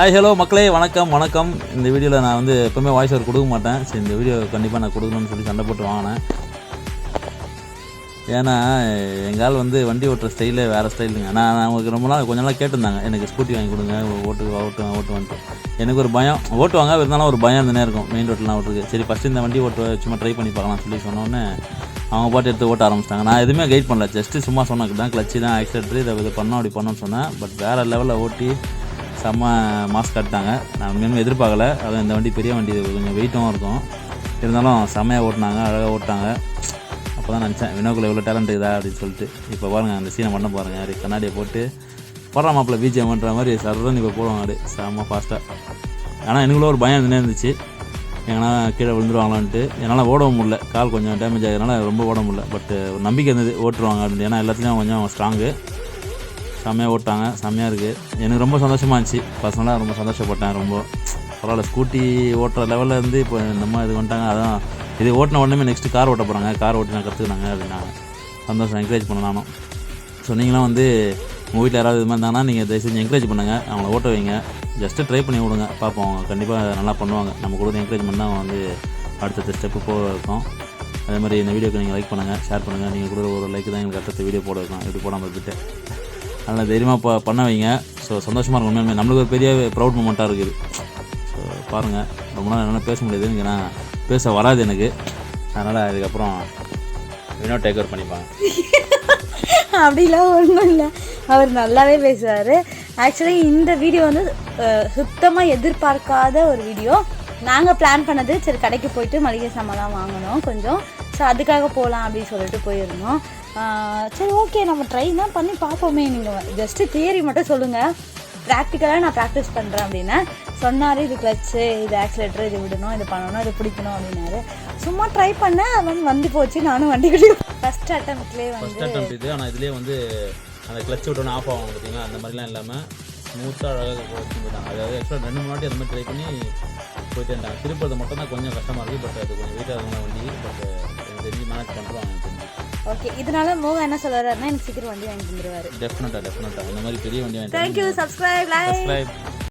Hi hello மக்களே வணக்கம் வணக்கம். இந்த வீடியோவில் நான் வந்து எப்போவுமே வாய்ஸ் ஓவர் கொடுக்க மாட்டேன். சரி இந்த வீடியோ கண்டிப்பாக நான் கொடுக்கணும்னு சொல்லி சண்டை போட்டு வாங்கினேன். ஏன்னா எங்கால் வந்து வண்டி ஓட்டுற ஸ்டைலே வேறு ஸ்டைலுங்க நான் அவங்களுக்கு ரொம்ப நாள் கொஞ்ச நாள் கேட்டிருந்தாங்க. எனக்கு ஸ்கூட்டி வாங்கி கொடுங்க ஓட்டு ஓட்டு ஓட்டுவேன்ட்டு. எனக்கு ஒரு பயம். ஓட்டுவாங்க இருந்தாலும் ஒரு பயம் இருந்தே இருக்கும். மெயின் ரோட்லாம் ஓட்டுருக்கு சரி ஃபஸ்ட்டு இந்த வண்டி ஓட்டு சும்மா ட்ரை பண்ணி பார்க்கலாம் சொல்லி சொன்னோன்னே அவங்க பாட்டு எடுத்து ஓட்ட ஆரம்பிச்சிட்டாங்க. நான் எதுவுமே கைட் பண்ணல. ஜஸ்ட்டு சும்மா சொன்னக்கு தான் கிளச்சி தான் ஆக்சிடென்ட் இதை இது பண்ணோம் அப்படி பண்ணோன்னு சொன்னேன். பட் வேறு லெவலில் ஓட்டி செம்ம மாஸ்க் கட்டாங்க நான் உண்மையுமே எதிர்பார்க்கல. அதுவும் இந்த வண்டி பெரிய வண்டி கொஞ்சம் வெயிட்டும் இருக்கும். இருந்தாலும் செம்மையாக ஓட்டினாங்க அழகாக ஓட்டாங்க அப்போ தான் நினச்சேன் வினோக்குள்ள எவ்வளோ டேலண்ட் இதா அப்படின்னு சொல்லிட்டு. இப்போ பாருங்கள் அந்த சீனை பண்ண பாருங்கள் அப்படி கண்ணாடியை போட்டு போடுற மாப்பிள்ள பிஜிஎம் பண்ணுற மாதிரி சர்றன்னு இப்போ போடுவாங்க அது செம்ம ஃபாஸ்ட்டாக ஆனால் எனக்குள்ள ஒரு பயம் இருந்தே இருந்துச்சு. எங்கன்னா கீழே விழுந்துருவாங்களான்ட்டு. என்னால் ஓடவும் முடியல. கால் கொஞ்சம் டேமேஜ் ஆகிறதுனால ரொம்ப ஓட முடியல. பட் ஒரு நம்பிக்கை இருந்தது ஓட்டுருவாங்க அப்படின்னு. ஏன்னா எல்லாத்துலேயும் கொஞ்சம் ஸ்ட்ராங்கு செம்மையாக ஓட்டாங்க செம்மையாக இருக்குது எனக்கு ரொம்ப சந்தோஷமாக இருந்துச்சு. பர்சனலாக ரொம்ப சந்தோஷப்பட்டேன் ரொம்ப பரவாயில்ல. ஸ்கூட்டி ஓட்டுற லெவலில் இருந்து இப்போ நம்ம இது வந்துட்டாங்க அதான். இது ஓட்டின உடனே நெக்ஸ்ட்டு கார் ஓட்ட போகிறாங்க கார் ஓட்டி நான் கற்றுக்கினாங்க அப்படின்னாங்க சந்தோஷம் என்கரேஜ் பண்ண நானும். ஸோ நீங்களும் வந்து உங்கள் வீட்டில் யாராவது இது மாதிரி இருந்தாங்கன்னா நீங்கள் தயவு செஞ்சு என்கரேஜ் பண்ணுங்கள் அவங்கள ஓட்ட வைங்க. ஜஸ்ட்டு ட்ரை பண்ணி விடுங்க. பார்ப்போம் அவங்க கண்டிப்பாக நல்லா பண்ணுவாங்க. நம்ம கூட என்கரேஜ் பண்ணால் அவங்க வந்து அடுத்தடுத்த ஸ்டெப்பு போக இருக்கும் அதே மாதிரி இந்த வீடியோக்கு நீங்கள் லைக் பண்ணுங்கள் ஷேர் பண்ணுங்கள் நீங்கள் கூட ஒரு லைக் தான் எங்களுக்கு அடுத்த வீடியோ போட வைக்கலாம். இப்படி போடாமல் இருந்துட்டு அதனால் தைரியமாக ப பண்ண வைங்க. ஸோ சந்தோஷமாக இருக்கும் உண்மையுமே நம்மளுக்கு ஒரு பெரிய ப்ரௌட் மூமெண்ட்டாக இருக்குது. ஸோ பாருங்கள் ரொம்ப நாள் என்னால் பேச முடியாது. எனக்கு நான் பேச வராது எனக்கு. அதனால் அதுக்கப்புறம் வினோ டேக் ஓவர் பண்ணிப்பாங்க. அப்படிலாம் ஒன்றும் இல்லை. அவர் நல்லாவே பேசுவார். ஆக்சுவலி இந்த வீடியோ வந்து சுத்தமாக எதிர்பார்க்காத ஒரு வீடியோ நாங்கள் பிளான் பண்ணது சரி கடைக்கு போயிட்டு மளிகை சாமான் வாங்கணும் கொஞ்சம். ஸோ அதுக்காக போகலாம் அப்படின்னு சொல்லிட்டு போயிருந்தோம். சரி ஓகே நம்ம ட்ரை தான் பண்ணி பார்ப்போமே. நீங்கள் ஜஸ்ட்டு தியரி மட்டும் சொல்லுங்கள் ப்ராக்டிக்கலாக நான் ப்ராக்டிஸ் பண்ணுறேன் அப்படின்னா. சொன்னார் இது கிளச்சு இது ஆக்சிலேட்டர் இது விடணும் இது பண்ணணும் இது பிடிக்கணும் அப்படின்னாரு. சும்மா ட்ரை பண்ணேன் அவன் வந்து போச்சு நானும் வண்டிக்குள்ளே ஃபஸ்ட் அட்டம்ப்ட்லேயே வந்து ஃபஸ்ட் அட்டம் இது ஆனால் இதுலேயே வந்து அந்த கிளச் விட்டோன்னு ஆஃப் ஆகும் பார்த்தீங்களா அந்த மாதிரிலாம் இல்லாமல் ஸ்மூத்தாக அழகாக போயிட்டாங்க அதாவது ஆக்சுவலாக ரெண்டு மூணு வாட்டி அந்த மாதிரி ட்ரை பண்ணி போயிட்டே இருந்தாங்க. திருப்பது மட்டும் தான் கொஞ்சம் கஷ்டமாக இருக்குது பட் அது கொஞ்சம் வெயிட்டாக இருக்கும் வண்டி மேனேஜ் பண்ணுறோம் ஓகே இதனால மோகன் என்ன சொல்றாருன்னா எனக்கு சீக்கிரம் வண்டி வாங்கி தந்துருவாரு டெஃபினட்டாக டெஃபினட்டாக இந்த மாதிரி பெரிய வண்டி வாங்கி தேங்க்யூ சப்ஸ்கிரைப் லைக் சப்ஸ்கிரைப்